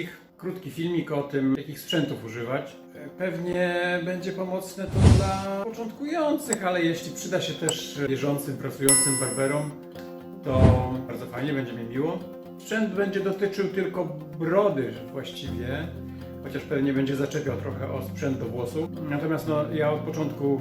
wszystkich krótki filmik o tym, jakich sprzętów używać. Pewnie będzie pomocne to dla początkujących, ale jeśli przyda się też bieżącym, pracującym barberom, to bardzo fajnie, będzie mi miło. Sprzęt będzie dotyczył tylko brody właściwie, chociaż pewnie będzie zaczepiał trochę o sprzęt do włosów. Natomiast no, ja od początku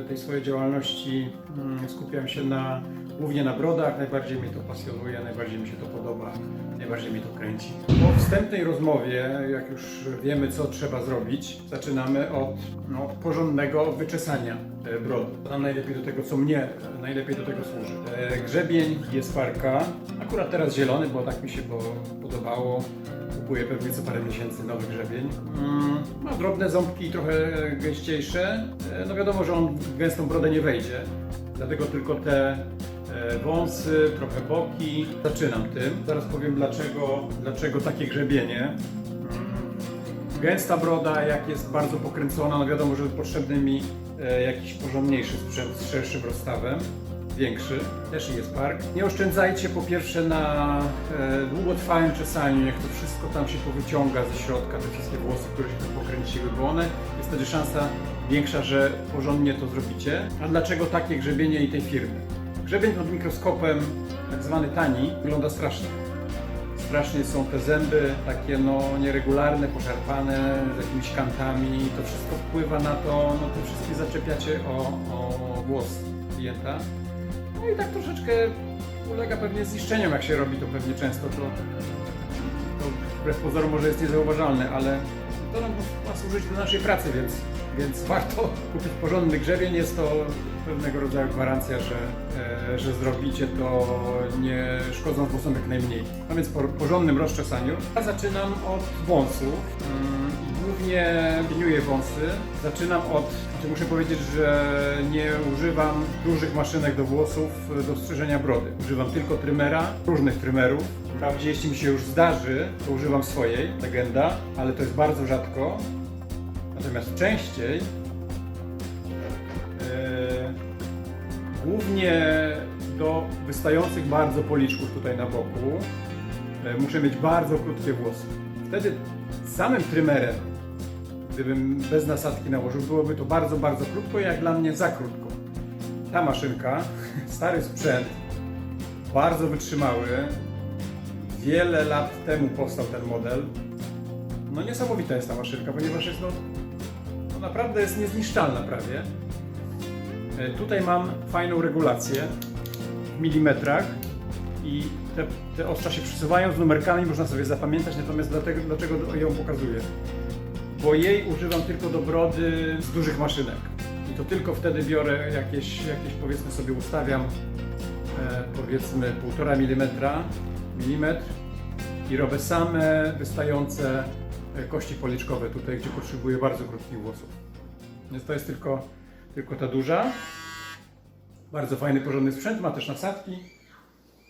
y, tej swojej działalności mm, skupiam się na, głównie na brodach, najbardziej mnie to pasjonuje, najbardziej mi się to podoba, najbardziej mnie to kręci. Po wstępnej rozmowie, jak już wiemy co trzeba zrobić, zaczynamy od no, porządnego wyczesania e, brodu. To najlepiej do tego, co mnie e, najlepiej do tego służy. E, Grzebień jest parka, akurat teraz zielony, bo tak mi się po- podobało. Kupuję pewnie co parę miesięcy nowy grzebień. Mm, ma drobne ząbki, trochę gęściejsze. No wiadomo, że on w gęstą brodę nie wejdzie, dlatego tylko te wąsy, trochę boki. Zaczynam tym. Zaraz powiem dlaczego, dlaczego takie grzebienie. Mm, Gęsta broda, jak jest bardzo pokręcona, no wiadomo, że potrzebny mi e, jakiś porządniejszy sprzęt z szerszym rozstawem, większy, też jest park. Nie oszczędzajcie po pierwsze na e, długotrwałym czesaniu, niech to wszystko tam się powyciąga ze środka, te wszystkie włosy, które się tu pokręciły, bo one, jest wtedy szansa większa, że porządnie to zrobicie. A dlaczego takie grzebienie i tej firmy? Grzebień pod mikroskopem, tak zwany tani, wygląda strasznie strasznie są te zęby takie no nieregularne, poszarpane, z jakimiś kantami. To wszystko wpływa na to, no to wszystkie zaczepiacie o, o głos klienta. No i tak troszeczkę ulega pewnie zniszczeniom, jak się robi to pewnie często, to, to wbrew pozorom może jest niezauważalne, ale to nam ma służyć do naszej pracy, więc, więc warto kupić porządny grzebień. Jest to pewnego rodzaju gwarancja, że, e, że zrobicie to nie szkodząc włosom jak najmniej. A więc po porządnym rozczesaniu. Ja zaczynam od wąsów. Mm, i Głównie liniuję wąsy. Zaczynam od, znaczy muszę powiedzieć, że nie używam dużych maszynek do włosów e, do strzyżenia brody. Używam tylko trymera, różnych trymerów. Wprawdzie jeśli mi się już zdarzy, to używam swojej, legenda, ale to jest bardzo rzadko. Natomiast częściej e, głównie do wystających bardzo policzków tutaj na boku e, muszę mieć bardzo krótkie włosy. Wtedy samym trymerem, gdybym bez nasadki nałożył, byłoby to bardzo, bardzo krótko, jak dla mnie za krótko. Ta maszynka, stary sprzęt, bardzo wytrzymały. Wiele lat temu powstał ten model. No niesamowita jest ta maszynka, ponieważ jest no, naprawdę jest niezniszczalna prawie. E, Tutaj mam fajną regulację w milimetrach i te, te ostrza się przesuwają z numerkami, można sobie zapamiętać, natomiast dlatego, dlaczego ją pokazuję? Bo jej używam tylko do brody z dużych maszynek. I to tylko wtedy biorę jakieś, jakieś powiedzmy sobie ustawiam e, powiedzmy 1,5 mm, milimetr i robię same wystające kości policzkowe tutaj, gdzie potrzebuję bardzo krótkich włosów. Więc to jest tylko, tylko ta duża. Bardzo fajny, porządny sprzęt, ma też nasadki.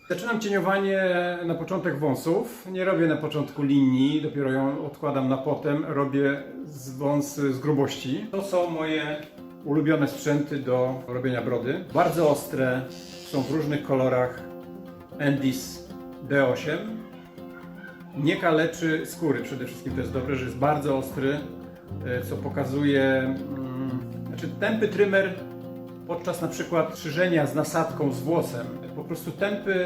Zaczynam cieniowanie na początek wąsów. Nie robię na początku linii, dopiero ją odkładam na potem. Robię z wąsy z grubości. To są moje ulubione sprzęty do robienia brody. Bardzo ostre, są w różnych kolorach. Endis D8. Nie kaleczy skóry przede wszystkim, to jest dobre, że jest bardzo ostry, e, co pokazuje, mm, znaczy tępy trymer podczas na przykład strzyżenia z nasadką z włosem. Po prostu tępy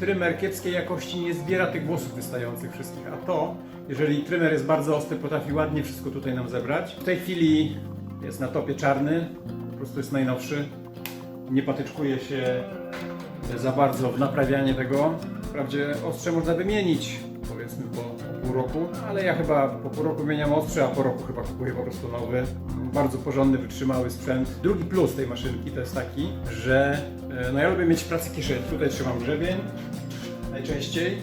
trymer kiepskiej jakości nie zbiera tych włosów wystających wszystkich, a to, jeżeli trymer jest bardzo ostry, potrafi ładnie wszystko tutaj nam zebrać. W tej chwili jest na topie czarny, po prostu jest najnowszy. Nie patyczkuje się za bardzo w naprawianie tego. Wprawdzie ostrze można wymienić, powiedzmy po, pół roku, ale ja chyba po pół roku wymieniam ostrze, a po roku chyba kupuję po prostu nowy. Bardzo porządny, wytrzymały sprzęt. Drugi plus tej maszynki to jest taki, że e, no ja lubię mieć w pracy kieszeni. Tutaj trzymam grzebień najczęściej,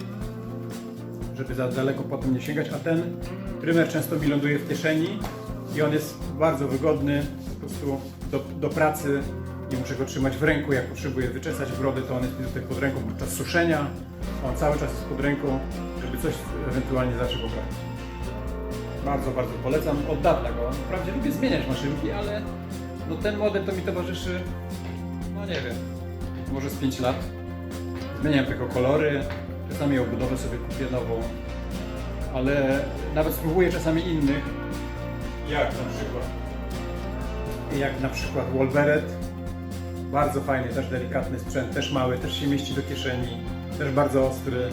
żeby za daleko potem nie sięgać, a ten trymer często mi ląduje w kieszeni i on jest bardzo wygodny po prostu do, do pracy nie muszę go trzymać w ręku, jak potrzebuję wyczesać brodę, to on jest mi tutaj pod ręką podczas suszenia, on cały czas jest pod ręką, coś ewentualnie zaczął poprawić. Bardzo, bardzo polecam, od dawna go, wprawdzie lubię zmieniać maszynki, ale no ten model to mi towarzyszy, no nie wiem, może z 5 lat. Zmieniam tylko kolory, czasami obudowę sobie kupię nową, ale nawet spróbuję czasami innych, jak na przykład jak na przykład Wolberet. Bardzo fajny, też delikatny sprzęt, też mały, też się mieści do kieszeni, też bardzo ostry.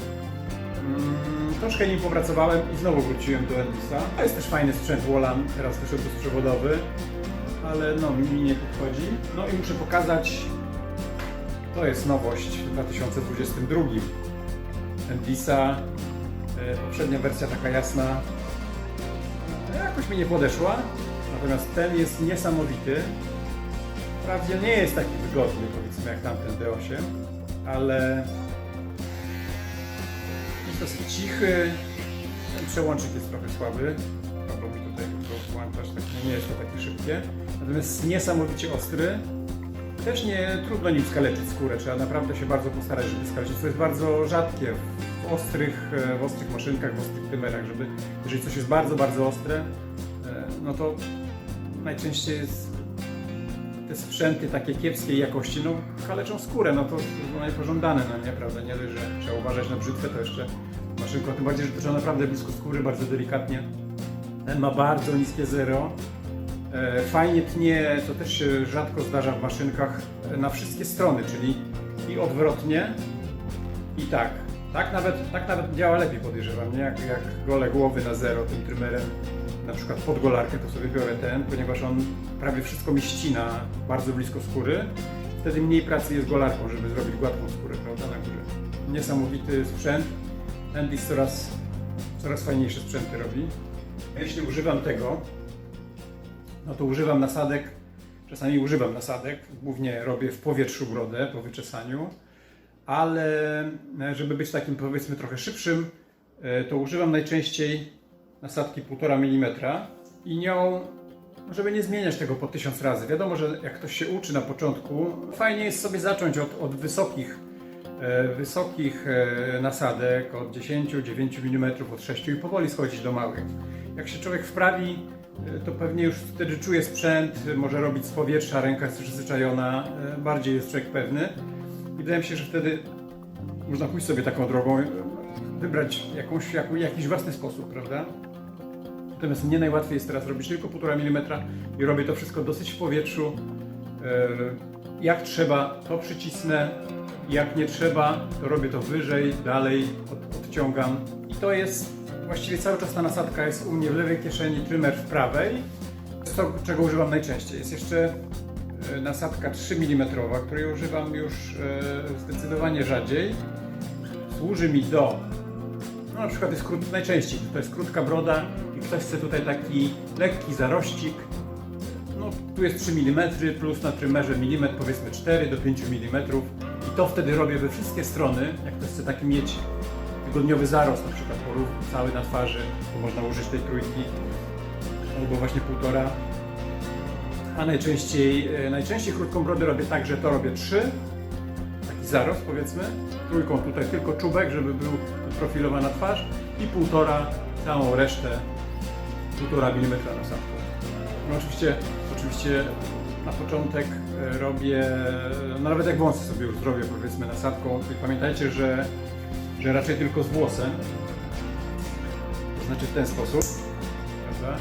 Mm, troszkę nim popracowałem i znowu wróciłem do Elvisa. To jest też fajny sprzęt Wolan, teraz wyszedł bezprzewodowy, ale no mi nie podchodzi. No i muszę pokazać, to jest nowość w 2022. Elvisa, e, poprzednia wersja taka jasna, jakoś mi nie podeszła, natomiast ten jest niesamowity. Wprawdzie nie jest taki wygodny, powiedzmy, jak tamten D8, ale dosyć cichy. Ten przełącznik jest trochę słaby. Albo mi tutaj go włączać, tak nie jest to takie szybkie. Natomiast niesamowicie ostry. Też nie trudno nim skaleczyć skórę, trzeba naprawdę się bardzo postarać, żeby skaleczyć. To jest bardzo rzadkie w ostrych, e, w ostrych maszynkach, w ostrych tymerach, żeby jeżeli coś jest bardzo, bardzo ostre, e, no to najczęściej jest sprzęty takie kiepskiej jakości, no kaleczą skórę, no to no, niepożądane, no nie, prawda, nie dość, że trzeba uważać na brzytwę, to jeszcze maszynką, tym bardziej, że to trzeba naprawdę blisko skóry, bardzo delikatnie. Ten ma bardzo niskie zero, E, fajnie tnie, co też się rzadko zdarza w maszynkach, e, na wszystkie strony, czyli i odwrotnie, i tak. Tak nawet, tak nawet działa lepiej podejrzewam, nie? Jak, jak gole głowy na zero tym trymerem, na przykład pod golarkę, to sobie biorę ten, ponieważ on prawie wszystko mi ścina bardzo blisko skóry. Wtedy mniej pracy jest golarką, żeby zrobić gładką skórę, prawda, na górze. Niesamowity sprzęt. Endis coraz, coraz fajniejsze sprzęty robi. Jeśli używam tego, no to używam nasadek, czasami używam nasadek, głównie robię w powietrzu brodę po wyczesaniu, ale e, żeby być takim powiedzmy trochę szybszym, e, to używam najczęściej nasadki 1,5 mm i nią, żeby nie zmieniać tego po tysiąc razy. Wiadomo, że jak ktoś się uczy na początku, fajnie jest sobie zacząć od, od wysokich, e, wysokich e, nasadek, od 10, 9 mm, od 6 i powoli schodzić do małych. Jak się człowiek wprawi, e, to pewnie już wtedy czuje sprzęt, może robić z powietrza, ręka jest przyzwyczajona, e, bardziej jest człowiek pewny. I wydaje mi się, że wtedy można pójść sobie taką drogą, wybrać jakąś, jaką, jakiś własny sposób, prawda? Natomiast mnie najłatwiej jest teraz robić tylko 1,5 mm i robię to wszystko dosyć w powietrzu. E, Jak trzeba, to przycisnę. Jak nie trzeba, to robię to wyżej, dalej, od, odciągam. I to jest właściwie cały czas ta nasadka jest u mnie w lewej kieszeni, trymer w prawej. To czego używam najczęściej. Jest jeszcze e, nasadka 3 mm, której używam już e, zdecydowanie rzadziej. Służy mi do na przykład jest krót, najczęściej to jest krótka broda i ktoś chce tutaj taki lekki zarościk. No, tu jest 3 mm plus na trymerze milimetr powiedzmy 4 do 5 mm i to wtedy robię we wszystkie strony. Jak ktoś chce taki mieć tygodniowy zarost, na przykład porów cały na twarzy, to można użyć tej trójki albo właśnie półtora. A najczęściej, e, najczęściej krótką brodę robię tak, że to robię 3 taki zarost powiedzmy, trójką tutaj tylko czubek, żeby był profilowana twarz i półtora całą resztę, półtora milimetra nasadką. No oczywiście, oczywiście na początek e, robię, no nawet jak wąsy sobie już zrobię powiedzmy nasadką, pamiętajcie, że, że raczej tylko z włosem, to znaczy w ten sposób, prawda?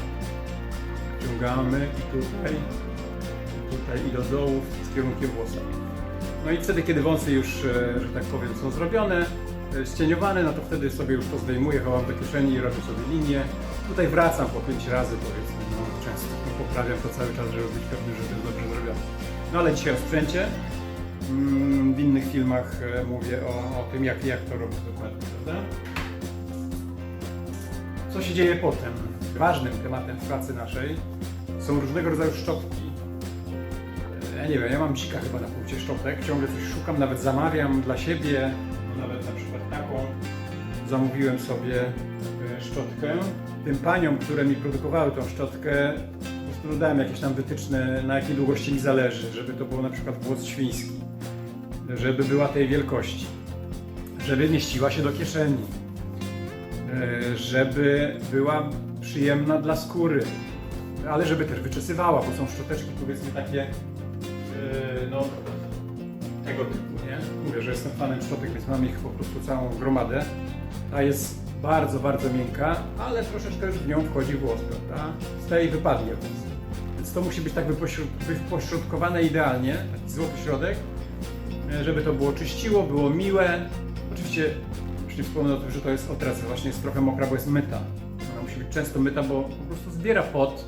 Wciągamy i tutaj, i tutaj i do dołu z kierunkiem włosa. No i wtedy, kiedy wąsy już, e, że tak powiem, są zrobione, ścieniowane, no to wtedy sobie już to zdejmuję, chowam do kieszeni i robię sobie linię. Tutaj wracam po pięć razy, powiedzmy, no często no, poprawiam to cały czas, żeby być pewny, że to jest dobrze zrobione. No ale dzisiaj o sprzęcie. Mm, W innych filmach e, mówię o, o tym, jak, jak to robić dokładnie, prawda? Co się dzieje potem? Ważnym tematem w pracy naszej są różnego rodzaju szczotki, ja nie wiem, ja mam dzika chyba na punkcie szczotek, ciągle coś szukam, nawet zamawiam dla siebie, Zamówiłem sobie e, szczotkę. Tym paniom, które mi produkowały tą szczotkę, po prostu dałem jakieś tam wytyczne, na jakiej długości mi zależy, żeby to było na przykład włos świński, żeby była tej wielkości, żeby mieściła się do kieszeni, e, żeby była przyjemna dla skóry, ale żeby też wyczesywała, bo są szczoteczki powiedzmy takie Yy, no, tego typu, nie? Mówię, że jestem fanem szczotek, więc mam ich po prostu całą gromadę. Ta jest bardzo, bardzo miękka, ale troszeczkę w nią wchodzi włos, prawda? Z tej wypadnie włos. Więc to musi być tak wypośrodkowane idealnie, taki złoty środek, e, żeby to było czyściło, było miłe. Oczywiście już nie wspomnę o tym, że to jest od razu właśnie jest trochę mokra, bo jest myta. Ona musi być często myta, bo po prostu zbiera pot,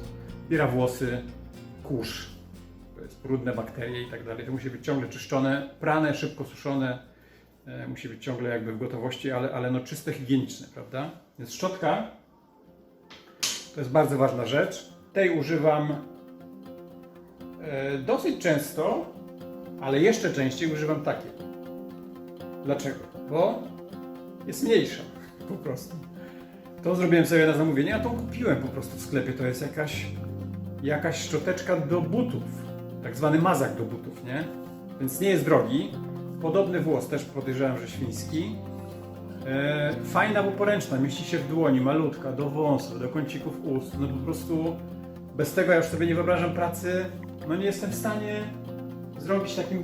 zbiera włosy, kurz, to jest brudne bakterie i tak dalej. To musi być ciągle czyszczone, prane, szybko suszone. E, musi być ciągle jakby w gotowości, ale, ale no czyste, higieniczne, prawda? Więc szczotka to jest bardzo ważna rzecz. Tej używam e, dosyć często, ale jeszcze częściej używam takiej. Dlaczego? Bo jest mniejsza po prostu. To zrobiłem sobie na zamówienie, a to kupiłem po prostu w sklepie. To jest jakaś, jakaś szczoteczka do butów, tak zwany mazak do butów, nie? Więc nie jest drogi. Podobny włos, też podejrzewam, że świński. E, fajna, bo poręczna, mieści się w dłoni, malutka, do wąsów, do kącików ust. No po prostu bez tego ja już sobie nie wyobrażam pracy. No nie jestem w stanie zrobić takim,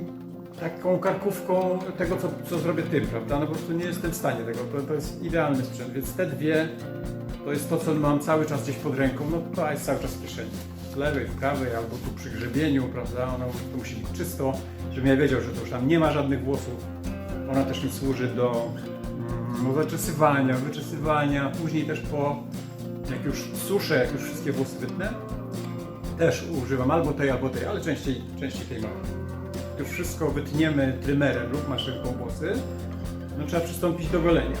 taką karkówką tego, co, co zrobię tym, prawda? No po prostu nie jestem w stanie tego. To, to jest idealny sprzęt, więc te dwie to jest to, co mam cały czas gdzieś pod ręką. No to jest cały czas w kieszeni. Z lewej, w prawej, albo tu przy grzebieniu, prawda? Ona to musi być czysto, żebym ja wiedział, że to już tam nie ma żadnych włosów. Ona też mi służy do mm, no, zaczesywania, wyczesywania, później też po, jak już suszę, jak już wszystkie włosy wytnę, też używam albo tej, albo tej, ale częściej, częściej tej małej. Już wszystko wytniemy trymerem lub maszynką włosy, no trzeba przystąpić do golenia.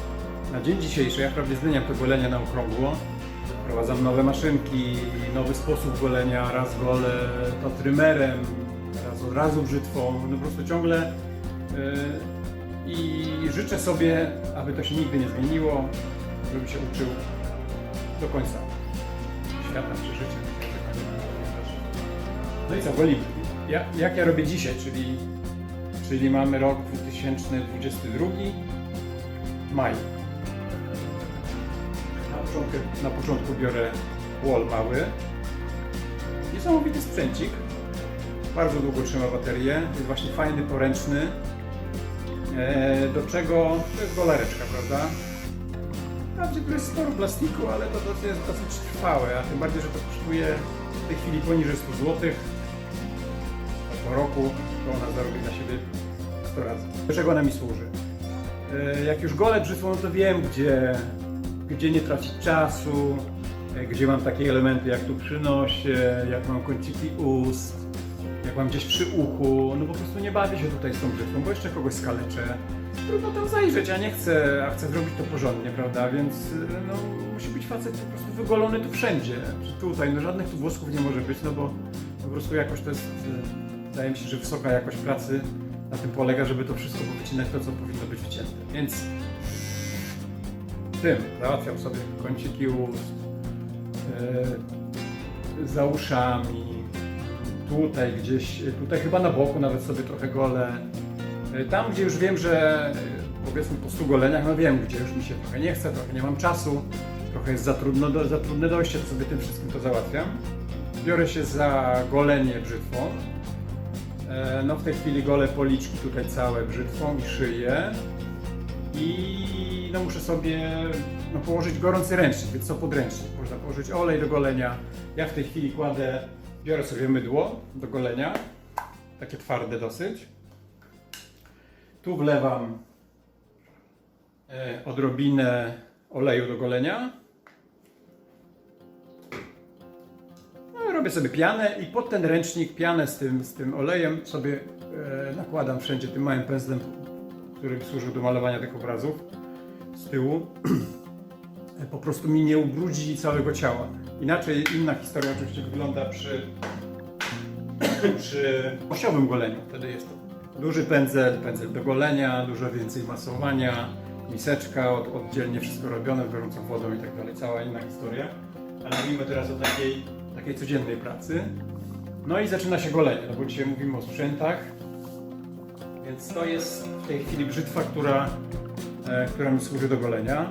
Na dzień dzisiejszy ja wprawdzie zmieniam to golenie na okrągło, wprowadzam nowe maszynki, nowy sposób golenia, raz golę to trymerem, od razu brzytwą, no po prostu ciągle yy, i życzę sobie, aby to się nigdy nie zmieniło, żebym się uczył do końca świata czy życia. No i co, golimy. Ja, jak ja robię dzisiaj, czyli, czyli mamy rok 2022, maj. Na początku, na początku biorę wall mały. Niesamowity sprzęcik. Bardzo długo trzyma baterię. Jest właśnie fajny, poręczny. E, do czego to jest golareczka, prawda? Wprawdzie tu jest sporo plastiku, ale to, to jest dosyć trwałe, a tym bardziej, że to kosztuje w tej chwili poniżej 100 zł. Po roku to ona zarobi na siebie 100 razy. Do czego ona mi służy? E, Jak już golę brzytwą, no to wiem, gdzie, gdzie nie tracić czasu, e, gdzie mam takie elementy jak tu przy nosie, jak mam kąciki ust, jak mam gdzieś przy uchu. No po prostu nie bawię się tutaj z tą brzytwą, bo jeszcze kogoś skaleczę. Trudno tam zajrzeć, a nie chcę, a chcę zrobić to porządnie, prawda? Więc y, no, musi być facet po prostu wygolony tu wszędzie. Tutaj, no żadnych tu włosków nie może być, no bo po prostu jakoś to jest, y, wydaje mi się, że wysoka jakość pracy na tym polega, żeby to wszystko wycinać to, co powinno być wycięte. Więc tym załatwiam sobie kąciki ust, yy, za uszami, tutaj gdzieś, tutaj chyba na boku nawet sobie trochę golę. Yy, Tam, gdzie już wiem, że yy, powiedzmy po 100 goleniach, no wiem, gdzie już mi się trochę nie chce, trochę nie mam czasu, trochę jest za, trudno, za trudne dojście, to sobie tym wszystkim to załatwiam. Biorę się za golenie brzytwą. E, No w tej chwili golę policzki tutaj całe brzytwą i szyję. I no muszę sobie no, położyć gorący ręcznik, więc co podręcznik. Można położyć olej do golenia. Ja w tej chwili kładę, biorę sobie mydło do golenia, takie twarde dosyć. Tu wlewam e, odrobinę oleju do golenia. No, robię sobie pianę i pod ten ręcznik, pianę z tym, z tym olejem sobie e, nakładam wszędzie tym małym pędzlem, który służył do malowania tych obrazów z tyłu. po prostu mi nie ubrudzi całego ciała. Inaczej, inna historia oczywiście wygląda przy, przy osiowym goleniu. Wtedy jest to duży pędzel, pędzel do golenia, dużo więcej masowania, miseczka, od, oddzielnie wszystko robione z gorącą wodą i tak dalej. Cała inna historia. Ale mówimy teraz o takiej, takiej codziennej pracy. No i zaczyna się golenie, no bo dzisiaj mówimy o sprzętach. Więc to jest w tej chwili brzytwa, która, e, która mi służy do golenia.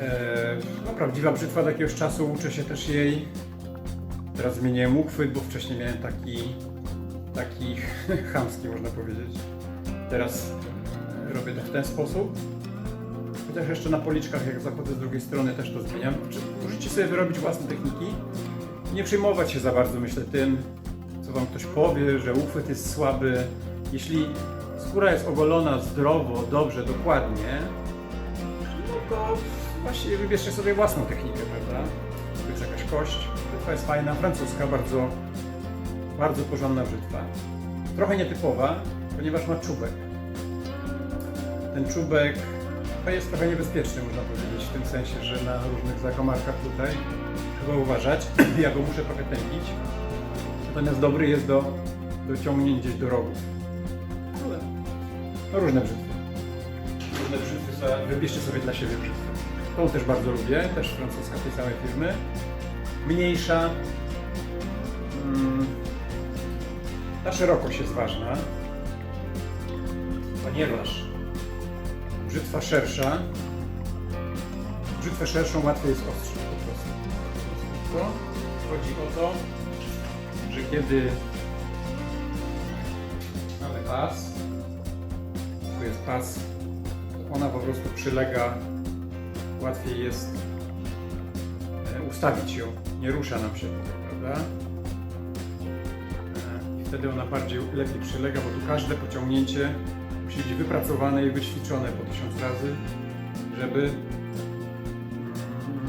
E, no, prawdziwa brzytwa do jakiegoś czasu, uczę się też jej. Teraz zmieniłem uchwyt, bo wcześniej miałem taki, taki chamski, można powiedzieć. Teraz e, robię to w ten sposób. Chociaż jeszcze na policzkach, jak zachodzę z drugiej strony, też to zmieniam. Możecie sobie wyrobić własne techniki? Nie przejmować się za bardzo, myślę, tym, co wam ktoś powie, że uchwyt jest słaby. Jeśli skóra jest ogolona zdrowo, dobrze, dokładnie, no to właściwie wybierzcie sobie własną technikę, prawda? Tu jest jakaś kość, brzytwa jest fajna, francuska, bardzo, bardzo porządna brzytwa. Trochę nietypowa, ponieważ ma czubek. Ten czubek to jest trochę niebezpieczny, można powiedzieć, w tym sensie, że na różnych zakamarkach tutaj trzeba uważać. Ja go muszę trochę tępić. Natomiast dobry jest do, do ciągnięć gdzieś do rogów. Ale no różne brzytwy. Różne brzytwy, wybierzcie sobie dla siebie brzytwę. Tą też bardzo lubię, też francuska tej samej firmy. Mniejsza. Mm, ta szerokość jest ważna, ponieważ brzytwa szersza, brzytwę szerszą łatwiej jest ostrzyć po prostu. Chodzi o to, że kiedy mamy pas, tu jest pas, ona po prostu przylega, łatwiej jest e, ustawić ją, nie rusza nam się prawda? E, I wtedy ona bardziej lepiej przylega, bo tu każde pociągnięcie musi być wypracowane i wyćwiczone po tysiąc razy, żeby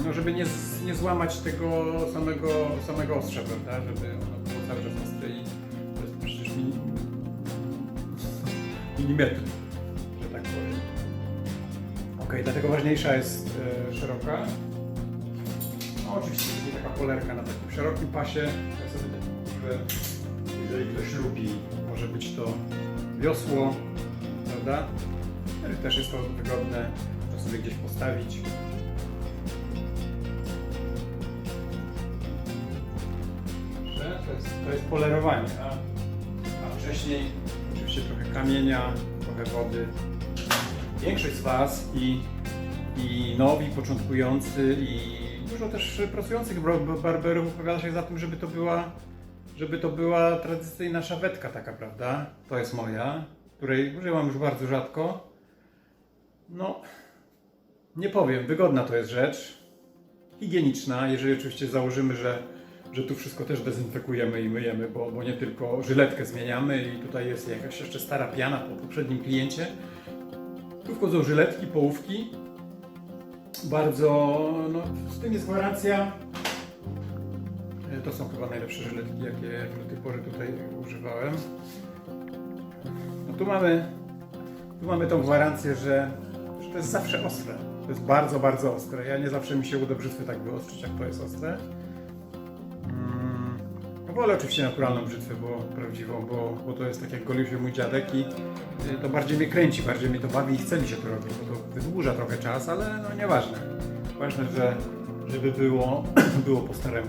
no żeby nie, nie złamać tego samego, samego ostrza, prawda? Żeby ono było cały czas ostre i to jest przecież milimetr. Ok, dlatego ważniejsza jest e, szeroka. No oczywiście będzie taka polerka na takim szerokim pasie. Ja sobie tak używam, jeżeli ktoś lubi, może być to wiosło, prawda? Też jest to wygodne, można sobie gdzieś postawić. To jest, to jest polerowanie, a, a wcześniej oczywiście trochę kamienia, trochę wody. Większość z Was i, i nowi, początkujący i dużo też pracujących bar- barberów opowiada się za tym, żeby to była żeby to była tradycyjna szawetka taka, prawda? To jest moja, której używam już bardzo rzadko. No, nie powiem, wygodna to jest rzecz. Higieniczna, jeżeli oczywiście założymy, że, że tu wszystko też dezynfekujemy i myjemy, bo, bo nie tylko żyletkę zmieniamy i tutaj jest jakaś jeszcze stara piana po poprzednim kliencie. Tu wchodzą żyletki, połówki. Bardzo, no, z tym jest gwarancja. E, To są chyba najlepsze żyletki, jakie do tej pory tutaj używałem. No tu mamy, tu mamy tą gwarancję, że, że to jest zawsze ostre. To jest bardzo, bardzo ostre. Ja nie zawsze mi się uda brzytwy tak wyostrzyć, jak to jest ostre. No wolę oczywiście naturalną brzytwę, bo prawdziwą, bo, bo to jest tak jak golił się mój dziadek i y, to bardziej mnie kręci, bardziej mnie to bawi i chce mi się to robić, bo to wydłuża trochę czas, ale no nieważne. Ważne, że żeby było, było po staremu.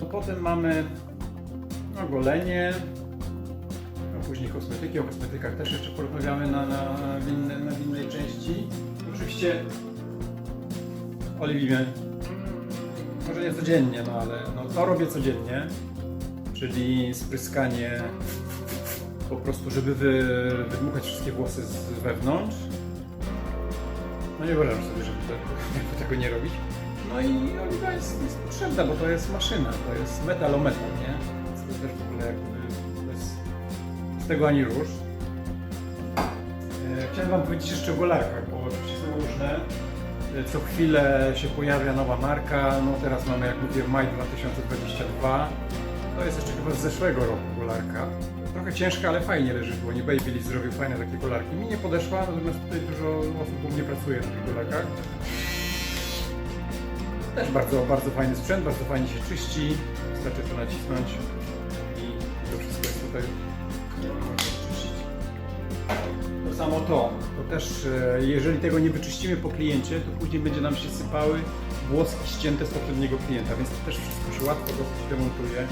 No potem mamy no, golenie, a później kosmetyki. O kosmetykach też jeszcze porozmawiamy na, na, inne, na innej części. Oczywiście oliwimy, może nie codziennie, no ale no, to robię codziennie, czyli spryskanie po prostu, żeby wy, wydmuchać wszystkie włosy z wewnątrz. No nie wyobrażam sobie, żeby jakby tego nie robić. No i oliwa jest, jest potrzebna, bo to jest maszyna, to jest metal o metal, nie? To też w ogóle jakby bez, z tego ani rusz. E, Chciałem Wam powiedzieć jeszcze o golarkach, bo oczywiście są różne. E, Co chwilę się pojawia nowa marka. No teraz mamy, jak mówię, maj 2022. To jest jeszcze chyba z zeszłego roku golarka. Trochę ciężka, ale fajnie leży, bo nie Babyliss zrobił fajne takie golarki. Mi nie podeszła, natomiast tutaj dużo osób u mnie pracuje na tych golarkach. Też bardzo, bardzo fajny sprzęt, bardzo fajnie się czyści. Wystarczy to nacisnąć i to wszystko jest tutaj. To samo to, to też e, jeżeli tego nie wyczyścimy po kliencie, to później będzie nam się sypały włoski ścięte z poprzedniego klienta, więc to też wszystko się łatwo dosyć demontuje.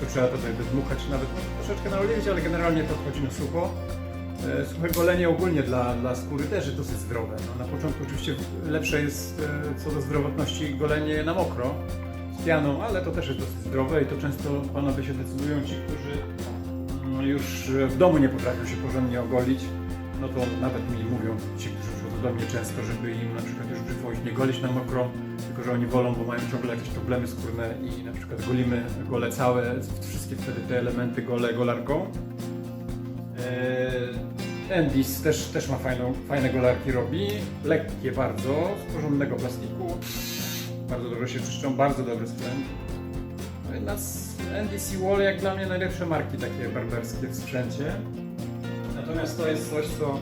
To wszystko trzeba tutaj dmuchać, nawet troszeczkę naoliwić, ale generalnie to wchodzi na sucho. E, Suche golenie ogólnie dla, dla skóry też jest dosyć zdrowe. No, na początku oczywiście lepsze jest e, co do zdrowotności golenie na mokro z pianą, ale to też jest dosyć zdrowe i to często panowie się decydują, ci, którzy mm, już w domu nie potrafią się porządnie ogolić, no to nawet mi mówią ci, którzy przychodzą do mnie często, żeby im na przykład już ich nie golić na mokro, tylko że oni wolą, bo mają ciągle jakieś problemy skórne i na przykład golimy gole całe, wszystkie wtedy te elementy gole golarką. Eee, Endis też, też ma fajną, fajne golarki robi, lekkie bardzo, z porządnego plastiku, bardzo dobrze się czyszczą, bardzo dobry sprzęt. No i nas NDC Wall jak dla mnie najlepsze marki takie barberskie w sprzęcie. Natomiast to jest coś, co,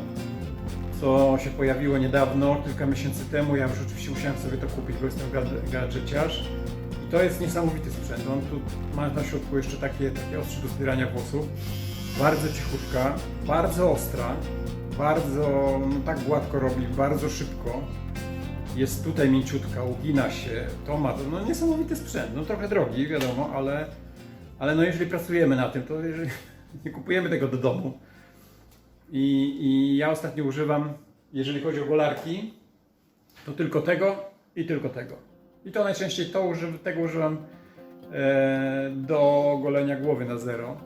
co się pojawiło niedawno, kilka miesięcy temu. Ja już oczywiście musiałem sobie to kupić, bo jestem gad- gadżeciarz. I to jest niesamowity sprzęt. On tu ma na środku jeszcze takie, takie ostrze do zbierania włosów. Bardzo cichutka, bardzo ostra, bardzo no, tak gładko robi, bardzo szybko. Jest tutaj mięciutka, ugina się, to ma, no niesamowity sprzęt, no trochę drogi, wiadomo, ale, ale no jeżeli pracujemy na tym, to jeżeli nie kupujemy tego do domu. I, I ja ostatnio używam, jeżeli chodzi o golarki, to tylko tego i tylko tego. I to najczęściej to tego używam e, do golenia głowy na zero.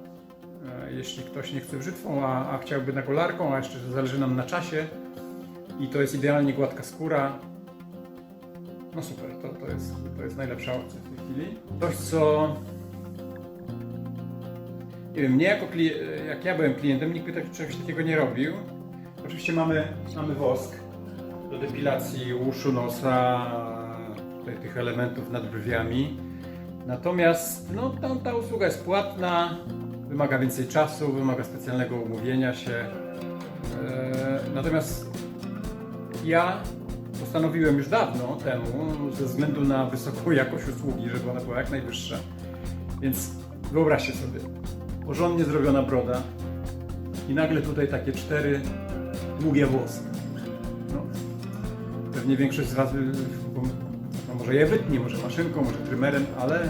E, jeśli ktoś nie chce brzytwą, a, a chciałby na golarką, a jeszcze zależy nam na czasie i to jest idealnie gładka skóra, no super, to, to, jest, to jest najlepsza opcja w tej chwili. Coś, co... Nie mnie jako jak ja byłem klientem, nikt by tak, czegoś takiego nie robił. Oczywiście mamy, mamy wosk do depilacji uszu, nosa, tutaj tych elementów nad brwiami. Natomiast no, ta, ta usługa jest płatna, wymaga więcej czasu, wymaga specjalnego umówienia się. Eee, natomiast ja postanowiłem już dawno temu, ze względu na wysoką jakość usługi, żeby ona była jak najwyższa. Więc wyobraźcie sobie, porządnie zrobiona broda i nagle tutaj takie cztery długie włosy. No, pewnie większość z Was, no może je wytnie, może maszynką, może trymerem, ale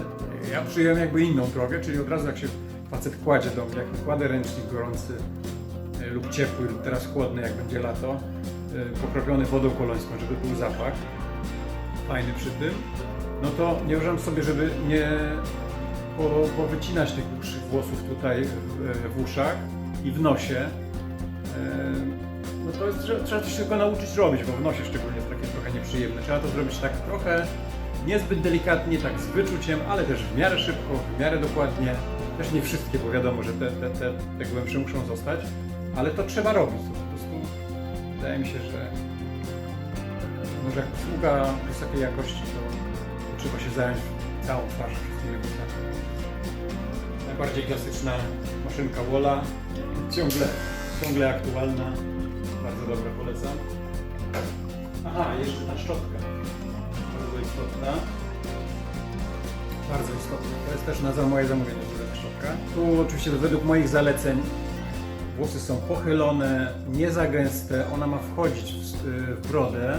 ja przyjąłem jakby inną drogę, czyli od razu jak się facet kładzie do mnie, jak kładę ręcznik gorący e, lub ciepły, lub teraz chłodny, jak będzie lato, e, pokropiony wodą kolońską, żeby był zapach fajny przy tym, no to nie uważam sobie, żeby nie po, powycinać tych dłuższych włosów tutaj w, w uszach i w nosie. E, No to jest, trzeba, coś tylko nauczyć robić, bo w nosie szczególnie jest takie trochę nieprzyjemne. Trzeba to zrobić tak trochę niezbyt delikatnie, tak z wyczuciem, ale też w miarę szybko, w miarę dokładnie. Też nie wszystkie, bo wiadomo, że te, te, te, te głębsze muszą zostać, ale to trzeba robić. Po prostu wydaje mi się, że może jak usługa wysokiej jakości, to trzeba się zająć całą wszystkimi włosami. Najbardziej klasyczna maszynka Wola, ciągle, ciągle aktualna, bardzo dobra, polecam. Aha, jeszcze ta szczotka, bardzo istotna. Bardzo istotna, to jest też na moje zamówienie ta szczotka. Tu oczywiście według moich zaleceń włosy są pochylone, nie za gęste, ona ma wchodzić w, brodę.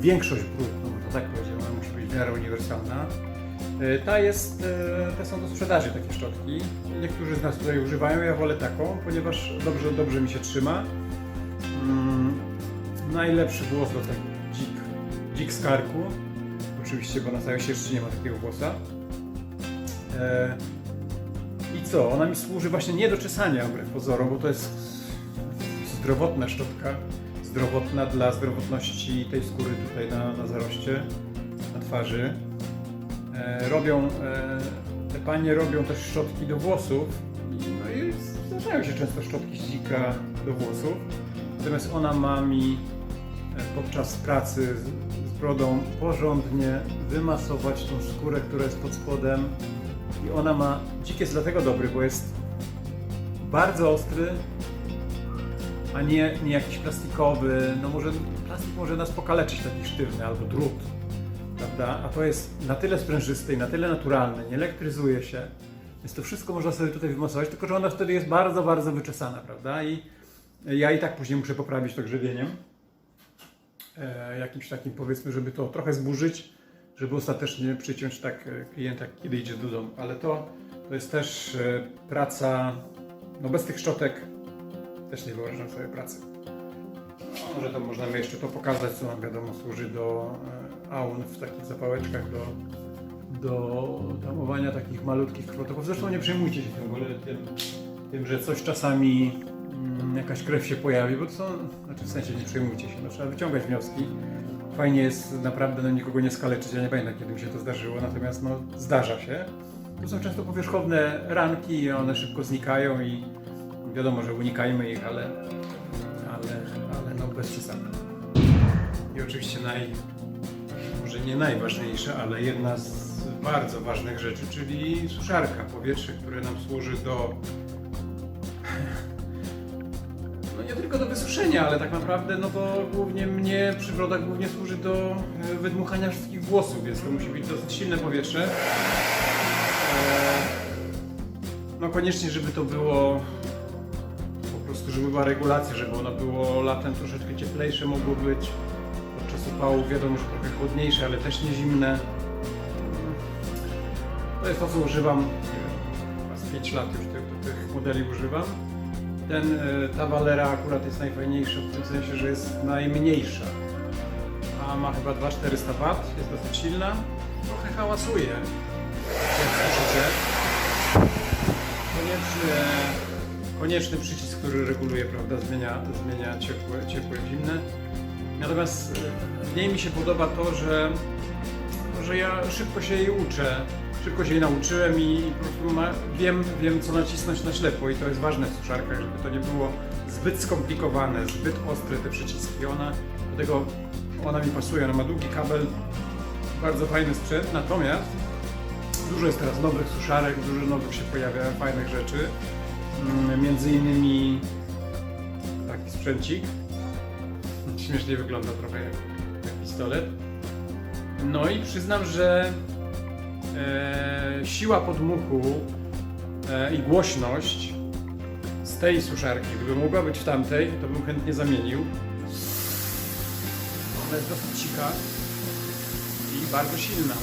Większość brud, no można tak powiedzieć, ona musi być w miarę uniwersalna. E, Ta jest, e, te są do sprzedaży takie szczotki. Niektórzy z nas tutaj używają, ja wolę taką, ponieważ dobrze, dobrze mi się trzyma. Mm, najlepszy włos do tego dzik, dzik z karku. Oczywiście, bo na całej sierści nie ma takiego włosa. E, I co? Ona mi służy właśnie nie do czesania wbrew pozorom, bo to jest zdrowotna szczotka. Zdrowotna dla zdrowotności tej skóry tutaj na, na zaroście, na twarzy. E, robią, e, te panie robią też szczotki do włosów. No i zdarzają się często szczotki z dzika do włosów. Natomiast ona ma mi e, podczas pracy z, z brodą porządnie wymasować tą skórę, która jest pod spodem. I ona ma, dzik jest dlatego dobry, bo jest bardzo ostry, a nie, nie jakiś plastikowy. No może plastik może nas pokaleczyć, taki sztywny albo drut, prawda? A to jest na tyle sprężyste i na tyle naturalne, nie elektryzuje się. Więc to wszystko można sobie tutaj wymasować, tylko że ona wtedy jest bardzo, bardzo wyczesana, prawda? I ja i tak później muszę poprawić to grzebieniem. E, jakimś takim powiedzmy, żeby to trochę zburzyć, żeby ostatecznie przyciąć tak e, klienta, kiedy idzie do domu. Ale to, to jest też e, praca, no bez tych szczotek też nie wyobrażam sobie pracy. No, może to możemy jeszcze to pokazać, co nam wiadomo służy do e, aun w takich zapałeczkach, do, do tamowania takich malutkich krwotoków. Zresztą nie przejmujcie się tym, tym, tym że coś czasami mm, jakaś krew się pojawi, bo to są, znaczy w sensie nie przejmujcie się, no, trzeba wyciągać wnioski. Fajnie jest naprawdę no, nikogo nie skaleczyć, ja nie pamiętam kiedy mi się to zdarzyło, natomiast no, zdarza się. To są często powierzchowne ranki i one szybko znikają i wiadomo, że unikajmy ich, ale, bez przesady. I oczywiście naj, może nie najważniejsza, ale jedna z bardzo ważnych rzeczy, czyli suszarka, powietrze, które nam służy do no nie tylko do wysuszenia, ale tak naprawdę no to głównie mnie przy brodach głównie służy do e, wydmuchania wszystkich włosów, więc to musi być dosyć silne powietrze. E, No koniecznie, żeby to było była regulacja, żeby ono było latem troszeczkę cieplejsze mogło być. Podczas upału wiadomo, że trochę chłodniejsze, ale też nie zimne. To jest to, co używam. Z 5 lat już tych, tych modeli używam. Ten, e, ta Valera akurat jest najfajniejsza w tym sensie, że jest najmniejsza. A ma chyba 2400 W, jest dosyć silna. Trochę hałasuje. Jak słyszycie. Konieczny, konieczny przycisk, który reguluje, prawda, zmienia, zmienia ciepłe, ciepłe w zimne. Natomiast e, w niej mi się podoba to, że, że ja szybko się jej uczę. Szybko się jej nauczyłem i po prostu ma, wiem, wiem, co nacisnąć na ślepo i to jest ważne w suszarkach, żeby to nie było zbyt skomplikowane, zbyt ostre te przyciski. Ona, do tego ona mi pasuje, ona ma długi kabel, bardzo fajny sprzęt, natomiast dużo jest teraz nowych suszarek, dużo nowych się pojawia fajnych rzeczy. Mm, Między innymi taki sprzęcik. Śmiesznie wygląda trochę jak, jak pistolet. No i przyznam, że e, siła podmuchu e, i głośność z tej suszarki, gdyby mogła być w tamtej, to bym chętnie zamienił. Ona jest dosyć cicha i bardzo silna.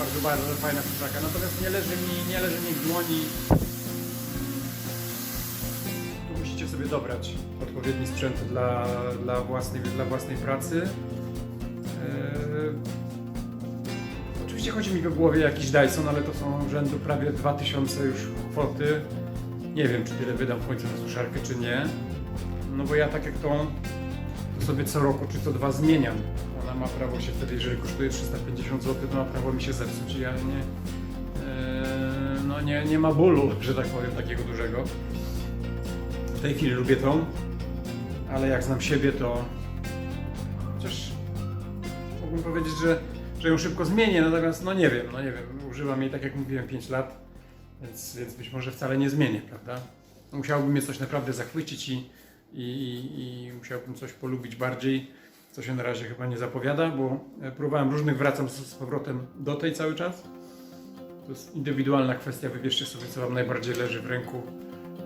Bardzo, bardzo fajna suszarka, natomiast nie leży mi, nie leży mi w dłoni. Tu musicie sobie dobrać odpowiedni sprzęt dla, dla, własnej, dla własnej pracy. Eee, Oczywiście chodzi mi w głowie jakiś Dyson, ale to są rzędu prawie 2000 już kwoty. Nie wiem, czy tyle wydam w końcu na suszarkę, czy nie. No bo ja tak jak to, to sobie co roku czy co dwa zmieniam. Ona ma prawo się wtedy, jeżeli kosztuje 350 zł, to ma prawo mi się zepsuć. i Ja nie, eee, no nie, nie ma bólu, że tak powiem, takiego dużego. W tej chwili lubię tą, ale jak znam siebie, to chociaż mógłbym powiedzieć, że, że ją szybko zmienię, natomiast no nie wiem, no nie wiem, używam jej tak jak mówiłem 5 lat, więc, więc być może wcale nie zmienię, prawda? Musiałoby mnie coś naprawdę zachwycić i, i, i musiałbym coś polubić bardziej, co się na razie chyba nie zapowiada, bo e, próbowałem różnych, wracam z, z powrotem do tej cały czas. To jest indywidualna kwestia, wybierzcie sobie co Wam najbardziej leży w ręku,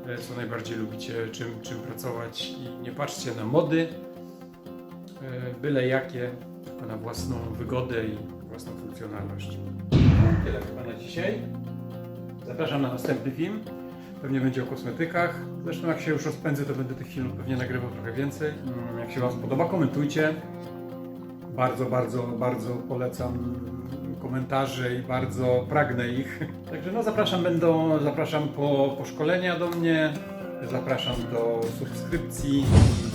e, co najbardziej lubicie, czym, czym pracować i nie patrzcie na mody, e, byle jakie, tylko na własną wygodę i własną funkcjonalność. Tyle chyba na dzisiaj. Zapraszam na następny film. Pewnie będzie o kosmetykach. Zresztą jak się już rozpędzę, to będę tych filmów pewnie nagrywał trochę więcej. Mm, Jak się Wam spodoba, komentujcie. Bardzo, bardzo, bardzo polecam komentarze i bardzo pragnę ich. Także no zapraszam będą, zapraszam po, po szkolenia do mnie, zapraszam do subskrypcji,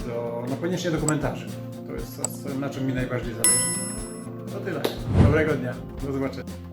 do, no koniecznie do komentarzy. To jest na czym mi najbardziej zależy. To tyle. Dobrego dnia. Do zobaczenia.